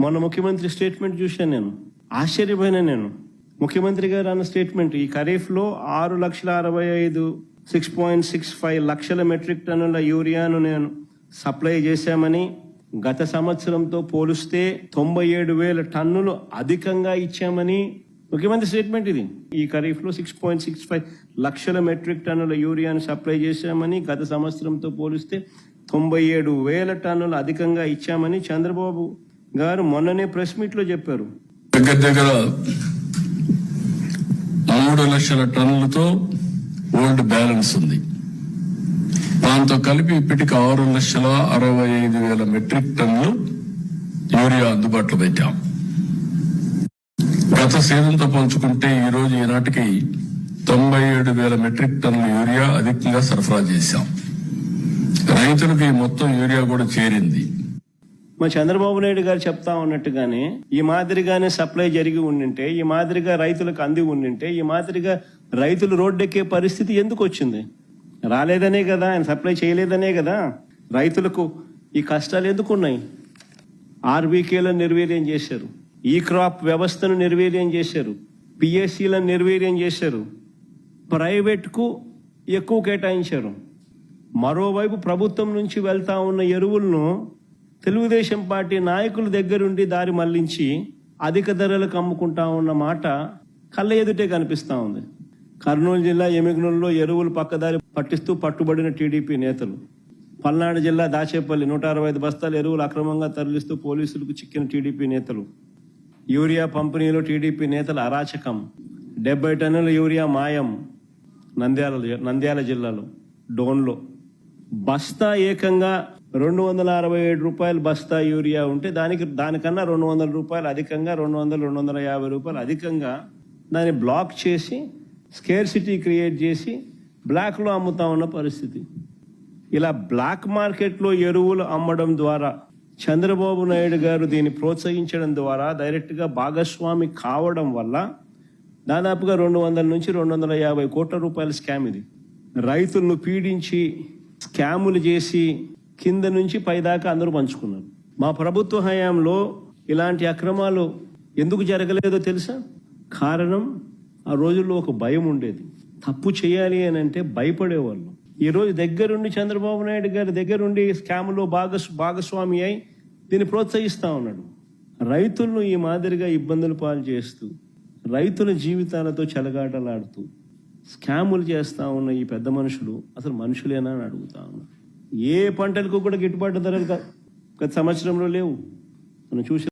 మొన్న ముఖ్యమంత్రి స్టేట్మెంట్ చూశాను నేను. ఆశ్చర్యపోయినా నేను. ముఖ్యమంత్రి గారు అన్న స్టేట్మెంట్ ఈ ఖరీఫ్లో ఆరు లక్షల అరవై ఐదు సిక్స్ పాయింట్ సిక్స్ ఫైవ్ లక్షల మెట్రిక్ టన్నుల యూరియాను నేను సప్లై చేశామని గత సంవత్సరంతో పోలిస్తే తొంభై ఏడు వేల టన్నులు అధికంగా ఇచ్చామని ముఖ్యమంత్రి స్టేట్మెంట్ ఇది. ఈ ఖరీఫ్లో సిక్స్ పాయింట్ సిక్స్ ఫైవ్ లక్షల మెట్రిక్ టన్నుల యూరియాను సప్లై చేశామని గత సంవత్సరంతో పోలిస్తే తొంభై ఏడు వేల టన్నులు అధికంగా ఇచ్చామని చంద్రబాబు గారు మొన్ననే ప్రెస్ మీట్లో చెప్పారు. దగ్గర దగ్గర మూడు లక్షల టన్నులతో ఓల్డ్ బ్యాలెన్స్ ఉంది. దాంతో కలిపి ఇప్పటికి ఆరు లక్షల అరవై ఐదు వేల మెట్రిక్ టన్నులు యూరియా అందుబాటులో పెట్టాం. గత సీజన్తో పంచుకుంటే ఈ రోజు ఈనాటికి తొంభై ఏడు వేల మెట్రిక్ టన్నుల యూరియా అధికంగా సరఫరా చేశాం. రైతులకు ఈ మొత్తం యూరియా కూడా చేరింది. మా చంద్రబాబు నాయుడు గారు చెప్తా ఉన్నట్టుగానే ఈ మాదిరిగానే సప్లై జరిగి ఉండింటే ఈ మాదిరిగా రైతులకు అంది ఉండింటే ఈ మాదిరిగా రైతులు రోడ్డెక్కే పరిస్థితి ఎందుకు వచ్చింది? రాలేదనే కదా ఆయన సప్లై చేయలేదనే కదా? రైతులకు ఈ కష్టాలు ఎందుకు ఉన్నాయి? ఆర్బీకేలను నిర్వీర్యం చేశారు. ఈ క్రాప్ వ్యవస్థను నిర్వీర్యం చేశారు. పిఎస్సీలను నిర్వీర్యం చేశారు. ప్రైవేట్కు ఎక్కువ కేటాయించారు. మరోవైపు ప్రభుత్వం నుంచి వెళ్తా ఉన్న ఎరువులను తెలుగుదేశం పార్టీ నాయకుల దగ్గరుండి దారి మళ్ళించి అధిక ధరలకు అమ్ముకుంటా ఉన్న మాట కళ్ళ ఎదుటే కనిపిస్తా ఉంది. కర్నూలు జిల్లా ఎమిగనూరులో ఎరువులు పక్కదారి పట్టిస్తూ పట్టుబడిన టీడీపీ నేతలు. పల్నాడు జిల్లా దాచేపల్లి నూట అరవై ఐదు బస్తాలు ఎరువులు అక్రమంగా తరలిస్తూ పోలీసులకు చిక్కిన టీడీపీ నేతలు. యూరియా పంపిణీలో టీడీపీ నేతల అరాచకం. డెబ్బై టన్నుల యూరియా మాయం నంద్యాల నంద్యాల జిల్లాలో డోన్లో. బస్తా ఏకంగా రెండు వందల అరవై ఏడు రూపాయలు బస్తా యూరియా ఉంటే దానికి దానికన్నా రెండు వందల రూపాయలు అధికంగా రెండు వందల రెండు వందల యాభై రూపాయలు అధికంగా దాన్ని బ్లాక్ చేసి స్కేర్ సిటీ క్రియేట్ చేసి బ్లాక్లో అమ్ముతా ఉన్న పరిస్థితి. ఇలా బ్లాక్ మార్కెట్లో ఎరువులు అమ్మడం ద్వారా చంద్రబాబు నాయుడు గారు దీన్ని ప్రోత్సహించడం ద్వారా డైరెక్ట్గా భాగస్వామి కావడం వల్ల దాదాపుగా రెండు వందల నుంచి రెండు వందల యాభై కోట్ల రూపాయల స్కామ్ ఇది. రైతులను పీడించి స్కాములు చేసి కింద నుంచి పైదాకా అందరూ పంచుకున్నారు. మా ప్రభుత్వ హయాంలో ఇలాంటి అక్రమాలు ఎందుకు జరగలేదో తెలుసా? కారణం ఆ రోజుల్లో ఒక భయం ఉండేది. తప్పు చేయాలి అని అంటే భయపడేవాళ్ళు. ఈ రోజు దగ్గరుండి చంద్రబాబు నాయుడు గారి దగ్గరుండి స్కామ్లో భాగస్ భాగస్వామి అయి దీన్ని ప్రోత్సహిస్తా ఉన్నాడు. రైతులను ఈ మాదిరిగా ఇబ్బందులు పాలు చేస్తూ రైతుల జీవితాలతో చెలగాటలాడుతూ స్కాములు చేస్తా ఉన్న ఈ పెద్ద మనుషులు అసలు మనుషులేనా అని అడుగుతా ఉన్నా ఏ పంటలకు కూడా గిట్టుబాటు ధరలు గ- గత సంవత్సరంలో లేవు. మనం చూసి